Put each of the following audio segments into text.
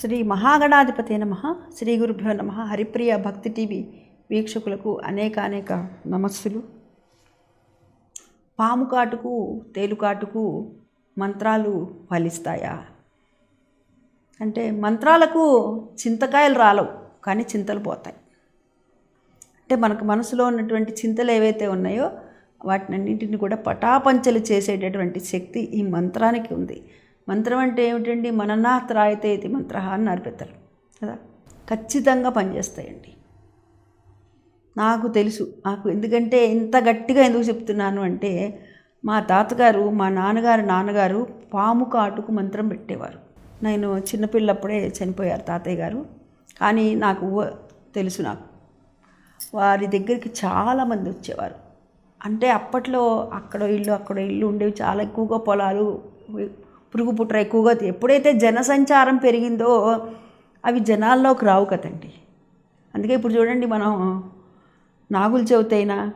శ్రీ మహాగణాధిపతి నమ. శ్రీ గురుభ్యో నమ. హరిప్రియ భక్తి టీవీ వీక్షకులకు అనేక అనేక నమస్సులు. పాము కాటుకు తేలుకాటుకు మంత్రాలు ఫలిస్తాయా? అంటే మంత్రాలకు చింతకాయలు రాలవు కానీ చింతలు పోతాయి. అంటే మనకు మనసులో ఉన్నటువంటి చింతలు ఏవైతే ఉన్నాయో వాటినన్నింటిని కూడా పటాపంచలు చేసేటటువంటి శక్తి ఈ మంత్రానికి ఉంది. మంత్రం అంటే ఏమిటండి? మననా త్రాయితే ఇది మంత్ర అన్నారు పెద్దలు. కదా? ఖచ్చితంగా పనిచేస్తాయండి. నాకు తెలుసు. నాకు ఎందుకంటే ఇంత గట్టిగా ఎందుకు చెప్తున్నాను అంటే మా తాతగారు మా నాన్నగారు నాన్నగారు పాము కాటుకు మంత్రం పెట్టేవారు. నేను చిన్నపిల్లప్పుడే చనిపోయారు తాతయ్య గారు కానీ నాకు తెలుసు నాకు. వారి దగ్గరికి చాలామంది వచ్చేవారు. అంటే అప్పట్లో అక్కడ ఇల్లు అక్కడ ఇల్లు ఉండేవి చాలా ఎక్కువగా పొలాలు పురుగు పుట్ర ఎక్కువగా ఎప్పుడైతే జనసంచారం పెరిగిందో అవి జనాల్లోకి రావు కదండి. అందుకే ఇప్పుడు చూడండి మనం నాగుల చవితైనా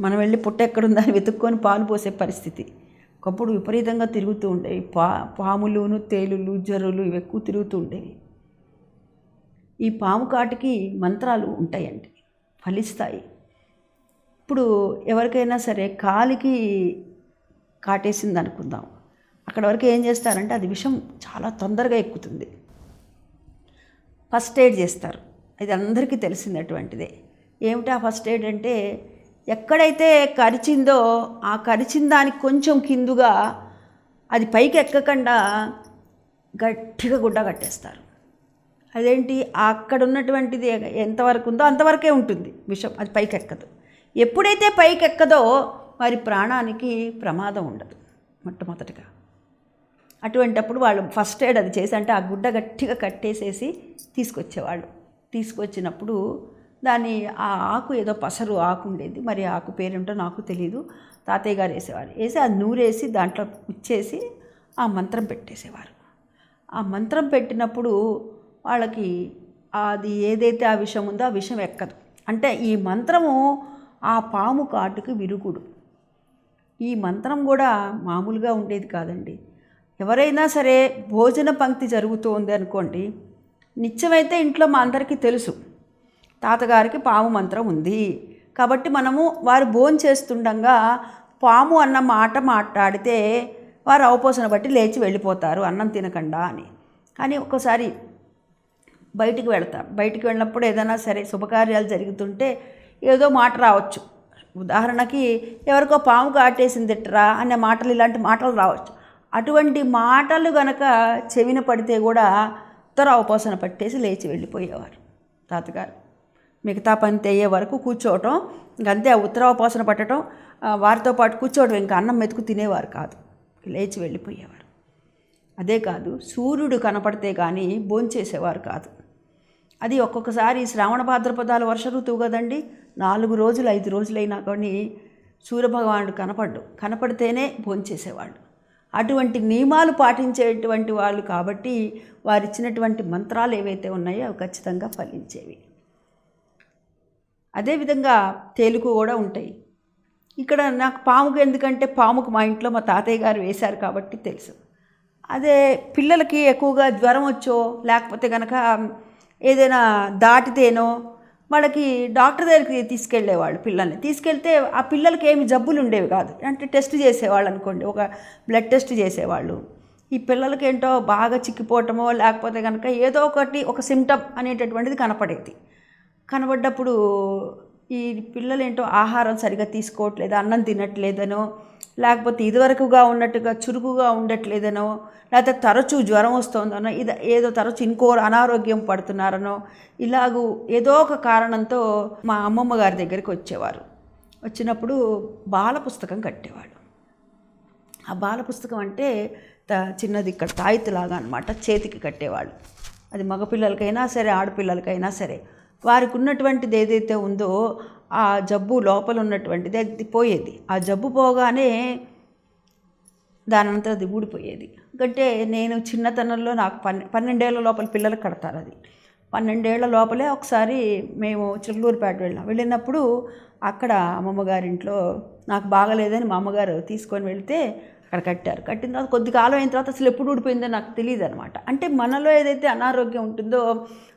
మనం వెళ్ళి పుట్ట ఎక్కడుందని వెతుక్కొని పాలు పోసే పరిస్థితి. ఒకప్పుడు విపరీతంగా తిరుగుతూ ఉండేవి. పా పాములును తేలులు జరులు ఇవి ఎక్కువ తిరుగుతూ ఉండేవి. ఈ పాము కాటికి మంత్రాలు ఉంటాయండి. ఫలిస్తాయి. ఇప్పుడు ఎవరికైనా సరే కాలికి కాటేసింది అనుకుందాం అక్కడ వరకు ఏం చేస్తారంటే అది విషం చాలా తొందరగా ఎక్కుతుంది. ఫస్ట్ ఎయిడ్ చేస్తారు. ఇది అందరికీ తెలిసినటువంటిదే. ఏమిటి ఆ ఫస్ట్ ఎయిడ్ అంటే ఎక్కడైతే కరిచిందో ఆ కరిచిన దానికి కొంచెం కిందుగా అది పైకి ఎక్కకుండా గట్టిగా గుడ్డ కట్టేస్తారు. అదేంటి? అక్కడ ఉన్నటువంటిది ఎంతవరకు ఉందో అంతవరకే ఉంటుంది విషం అది పైకి ఎక్కదు. ఎప్పుడైతే పైకి ఎక్కదో వారి ప్రాణానికి ప్రమాదం ఉండదు మొట్టమొదటిగా. అటువంటప్పుడు వాళ్ళు ఫస్ట్ ఎయిడ్ అది చేసి అంటే ఆ గుడ్డ గట్టిగా కట్టేసేసి తీసుకొచ్చేవాళ్ళు. తీసుకొచ్చినప్పుడు దాన్ని ఆ ఆకు ఏదో పసరు ఆకు ఉండేది. మరి ఆకు పేరేంటో నాకు తెలియదు తాతయ్య గారు వేసేవారు. వేసి అది నూరేసి దాంట్లో ఇచ్చేసి ఆ మంత్రం పెట్టేసేవారు. ఆ మంత్రం పెట్టినప్పుడు వాళ్ళకి అది ఏదైతే ఆ విషయం ఉందో ఆ విషయం ఎక్కదు. అంటే ఈ మంత్రము ఆ పాము కాటుకి విరుగుడు. ఈ మంత్రం కూడా మామూలుగా ఉండేది కాదండి. ఎవరైనా సరే భోజన పంక్తి జరుగుతోంది అనుకోండి నిత్యమైతే ఇంట్లో మా అందరికీ తెలుసు. తాతగారికి పాము మంత్రం ఉంది. కాబట్టి మనము వారు భోజనం చేస్తుండగా పాము అన్న మాట మాట్లాడితే వారు అవపోసన బట్టి లేచి వెళ్ళిపోతారు అన్నం తినకుండా అని. కానీ ఒకసారి బయటికి వెళతాం బయటికి వెళ్ళినప్పుడు ఏదైనా సరే శుభకార్యాలు జరుగుతుంటే ఏదో మాట రావచ్చు. ఉదాహరణకి ఎవరికో పాము కాటేసిందిట్రా అనే మాటలు ఇలాంటి మాటలు రావచ్చు. అటువంటి మాటలు గనక చెవిన పడితే కూడా ఉత్తర అవపోసన పట్టేసి లేచి వెళ్ళిపోయేవారు. తాతగారు మిగతా పని తెయ్యే వరకు కూర్చోవటం ఇంకంతే ఆ ఉత్తరావపోసన పట్టడం వారితో పాటు కూర్చోవడం ఇంకా అన్నం మెతుకు తినేవారు కాదు. లేచి వెళ్ళిపోయేవారు. అదే కాదు సూర్యుడు కనపడితే కానీ భోంచేసేవారు కాదు. అది ఒక్కొక్కసారి శ్రావణ భాద్రపదాలు వర్ష ఋతువు కదండి నాలుగు రోజులు ఐదు రోజులైనా కానీ సూర్యభగవానుడు కనపడ్డు. కనపడితేనే భోంచేసేవాడు. అటువంటి నియమాలు పాటించేటువంటి వాళ్ళు కాబట్టి వారు ఇచ్చినటువంటి మంత్రాలు ఏవైతే ఉన్నాయో అవి ఖచ్చితంగా ఫలించేవి. అదేవిధంగా తేలుకు కూడా ఉంటాయి. ఇక్కడ నాకు పాముకు ఎందుకంటే పాముకు మా ఇంట్లో మా తాతయ్య గారు వేశారు కాబట్టి తెలుసు. అదే పిల్లలకి ఎక్కువగా జ్వరం వచ్చో లేకపోతే కనుక ఏదైనా దాటితేనో వాళ్ళకి డాక్టర్ దగ్గరికి తీసుకెళ్ళేవాళ్ళు పిల్లల్ని. తీసుకెళ్తే ఆ పిల్లలకి ఏమి జబ్బులు ఉండేవి కాదు. అంటే టెస్ట్ చేసేవాళ్ళు అనుకోండి. ఒక బ్లడ్ టెస్ట్ చేసేవాళ్ళు. ఈ పిల్లలకి ఏంటో బాగా చిక్కిపోవటమో లేకపోతే కనుక ఏదో ఒకటి ఒక సిమ్టమ్ అనేటటువంటిది కనపడేది. కనబడ్డప్పుడు ఈ పిల్లలు ఏంటో ఆహారం సరిగా తీసుకోవట్లేదు అన్నం తినట్లేదనో లేకపోతే ఇదివరకుగా ఉన్నట్టుగా చురుకుగా ఉండట్లేదనో లేకపోతే తరచూ జ్వరం వస్తుందనో ఇది ఏదో తరచూ ఇంకో అనారోగ్యం పడుతున్నారనో ఇలాగూ ఏదో ఒక కారణంతో మా అమ్మమ్మ గారి దగ్గరికి వచ్చేవారు. వచ్చినప్పుడు బాల పుస్తకం కట్టేవాడు ఆ బాల పుస్తకం అంటే త- చిన్నది ఇక్కడ తాయితులాగా అనమాట చేతికి కట్టేవాళ్ళు. అది మగపిల్లలకైనా సరే ఆడపిల్లలకైనా సరే. వారికి ఉన్నటువంటిది ఏదైతే ఉందో ఆ జబ్బు లోపల ఉన్నటువంటిది అది పోయేది. ఆ జబ్బు పోగానే దానంతా అది ఊడిపోయేది. ఎందుకంటే నేను చిన్నతనంలో నాకు పన్నె పన్నెండేళ్ళ లోపల పిల్లలకు కడతారు అది. పన్నెండేళ్ళ లోపలే ఒకసారి మేము చిలుకూరుపేట వెళ్ళాం. వెళ్ళినప్పుడు అక్కడ అమ్మమ్మ గారింట్లో నాకు బాగలేదని మా అమ్మగారు తీసుకొని వెళ్తే అక్కడ కట్టారు. కట్టిన తర్వాత కొద్ది కాలం అయిన తర్వాత అసలు ఎప్పుడు ఊడిపోయిందో నాకు తెలియదు అనమాట అంటే మనలో ఏదైతే అనారోగ్యం ఉంటుందో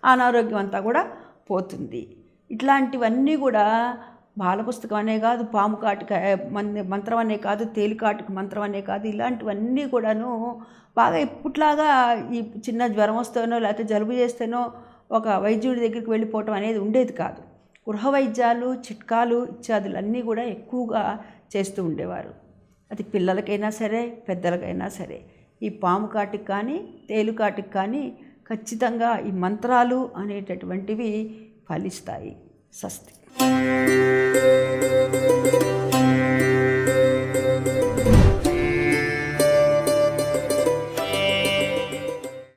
ఆ అనారోగ్యం అంతా కూడా పోతుంది. ఇట్లాంటివన్నీ కూడా బాలపుస్తకం అనే కాదు పాము కాటిక మంత్రం అనే కాదు తేలికాటికి మంత్రం అనే కాదు ఇలాంటివన్నీ కూడాను బాగా ఇప్పట్లాగా ఈ చిన్న జ్వరం వస్తేనో లేకపోతే జలుబు చేస్తేనో ఒక వైద్యుడి దగ్గరికి వెళ్ళిపోవటం అనేది ఉండేది కాదు. గృహ వైద్యాలు చిట్కాలు ఇత్యాదులన్నీ కూడా ఎక్కువగా చేస్తూ ఉండేవారు. అది పిల్లలకైనా సరే పెద్దలకైనా సరే. ఈ పాము కాటికి కానీ తేలుకాటికి కానీ ఖచ్చితంగా ఈ మంత్రాలు అనేటటువంటివి ఫలిస్తాయి స్వస్తి